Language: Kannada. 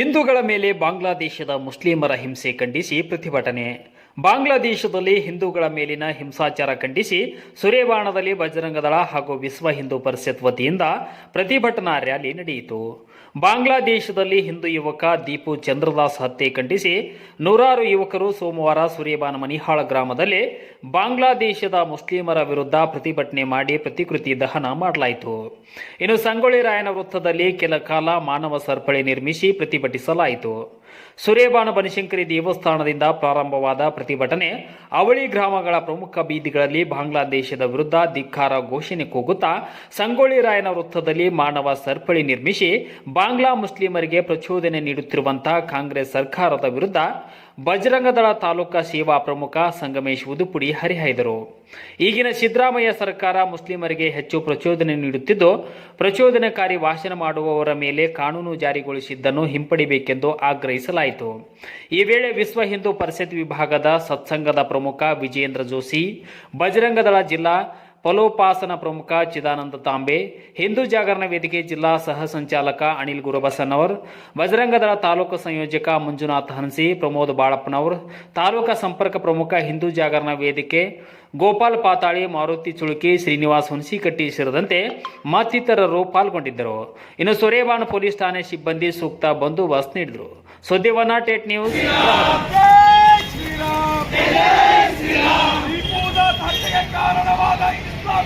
ಹಿಂದೂಗಳ ಮೇಲೆ ಬಾಂಗ್ಲಾದೇಶದ ಮುಸ್ಲಿಮರ ಹಿಂಸೆ ಖಂಡಿಸಿ ಪ್ರತಿಭಟನೆ ಬಾಂಗ್ಲಾದೇಶದಲ್ಲಿ ಹಿಂದೂಗಳ ಮೇಲಿನ ಹಿಂಸಾಚಾರ ಖಂಡಿಸಿ ಸುರೇವಾಣದಲ್ಲಿ ಬಜರಂಗದಳ ಹಾಗೂ ವಿಶ್ವ ಹಿಂದೂ ಪರಿಷತ್ ವತಿಯಿಂದ ಪ್ರತಿಭಟನಾ ರ್ಯಾಲಿ ನಡೆಯಿತು. ಬಾಂಗ್ಲಾದೇಶದಲ್ಲಿ ಹಿಂದೂ ಯುವಕ ದೀಪು ಚಂದ್ರದಾಸ್ ಹತ್ಯೆ ಖಂಡಿಸಿ ನೂರಾರು ಯುವಕರು ಸೋಮವಾರ ಸುರೇಬಾನ ಮನಿಹಾಳ ಗ್ರಾಮದಲ್ಲಿ ಬಾಂಗ್ಲಾದೇಶದ ಮುಸ್ಲಿಮರ ವಿರುದ್ಧ ಪ್ರತಿಭಟನೆ ಮಾಡಿ ಪ್ರತಿಕೃತಿ ದಹನ ಮಾಡಲಾಯಿತು. ಇನ್ನು ಸಂಗೊಳ್ಳಿ ರಾಯನ ವೃತ್ತದಲ್ಲಿ ಕೆಲ ಕಾಲ ಮಾನವ ಸರಪಳಿ ನಿರ್ಮಿಸಿ ಪ್ರತಿಭಟಿಸಲಾಯಿತು. ಸುರೇಬಾನ ಬನಶಂಕರಿ ದೇವಸ್ಥಾನದಿಂದ ಪ್ರಾರಂಭವಾದ ಪ್ರತಿಭಟನೆ. ಅವಳಿ ಗ್ರಾಮಗಳ ಪ್ರಮುಖ ಬೀದಿಗಳಲ್ಲಿ ಬಾಂಗ್ಲಾದೇಶದ ವಿರುದ್ಧ ಧಿಕ್ಕಾರ ಘೋಷಣೆ ಕೂಗುತ್ತಾ, ಸಂಗೊಳ್ಳಿ ರಾಯನ ವೃತ್ತದಲ್ಲಿ ಮಾನವ ಸರಪಳಿ ನಿರ್ಮಿಸಿ, ಬಾಂಗ್ಲಾ ಮುಸ್ಲಿಮರಿಗೆ ಪ್ರಚೋದನೆ ನೀಡುತ್ತಿರುವಂತಹ ಕಾಂಗ್ರೆಸ್ ಸರ್ಕಾರದ ವಿರುದ್ಧ. ಬಜರಂಗದಳ ತಾಲೂಕಾ ಸೇವಾ ಪ್ರಮುಖ ಸಂಗಮೇಶ್ ಉದುಪುಡಿ ಹರಿಹಾಯ್ದರು. ಈಗಿನ ಸಿದ್ದರಾಮಯ್ಯ ಸರ್ಕಾರ ಮುಸ್ಲಿಮರಿಗೆ ಹೆಚ್ಚು ಪ್ರಚೋದನೆ ನೀಡುತ್ತಿದ್ದು, ಪ್ರಚೋದನಕಾರಿ ಭಾಷಣ ಮಾಡುವವರ ಮೇಲೆ ಕಾನೂನು ಜಾರಿಗೊಳಿಸಿದ್ದನ್ನು ಹಿಂಪಡಿಬೇಕೆಂದು ಆಗ್ರಹಿಸಲಾಯಿತು. ಈ ವೇಳೆ ವಿಶ್ವ ಹಿಂದೂ ಪರಿಷತ್ ವಿಭಾಗದ ಸತ್ಸಂಗದ ಪ್ರಮುಖ ವಿಜಯೇಂದ್ರ ಜೋಶಿ, ಬಜರಂಗದಳ ಜಿಲ್ಲಾ ಫಲೋಪಾಸನ ಪ್ರಮುಖ ಚಿದಾನಂದ ತಾಂಬೆ, ಹಿಂದೂ ಜಾಗರಣ ವೇದಿಕೆ ಜಿಲ್ಲಾ ಸಹ ಸಂಚಾಲಕ ಅನಿಲ್ ಗುರುಬಸನ್ನವರ್, ಬಜರಂಗದಳ ತಾಲೂಕು ಸಂಯೋಜಕ ಮಂಜುನಾಥ್ ಹನ್ಸಿ, ಪ್ರಮೋದ್ ಬಾಳಪ್ಪನವರ್, ತಾಲೂಕಾ ಸಂಪರ್ಕ ಪ್ರಮುಖ ಹಿಂದೂ ಜಾಗರಣ ವೇದಿಕೆ ಗೋಪಾಲ್ ಪಾತಾಳಿ, ಮಾರುತಿ ಚುಳುಕಿ, ಶ್ರೀನಿವಾಸ್ ಹುಣಸಿಕಟ್ಟಿ ಸೇರಿದಂತೆ ಮತ್ತಿತರರು ಪಾಲ್ಗೊಂಡಿದ್ದರು. ಇನ್ನು ಸೊರೇಬಾನ್ ಪೊಲೀಸ್ ಠಾಣೆ ಸಿಬ್ಬಂದಿ ಸೂಕ್ತ ಬಂದೋಬಸ್ತ್ ನೀಡಿದರು. ಸುದ್ದಿವನ್ನ ಟೇಟ್ ನ್ಯೂಸ್.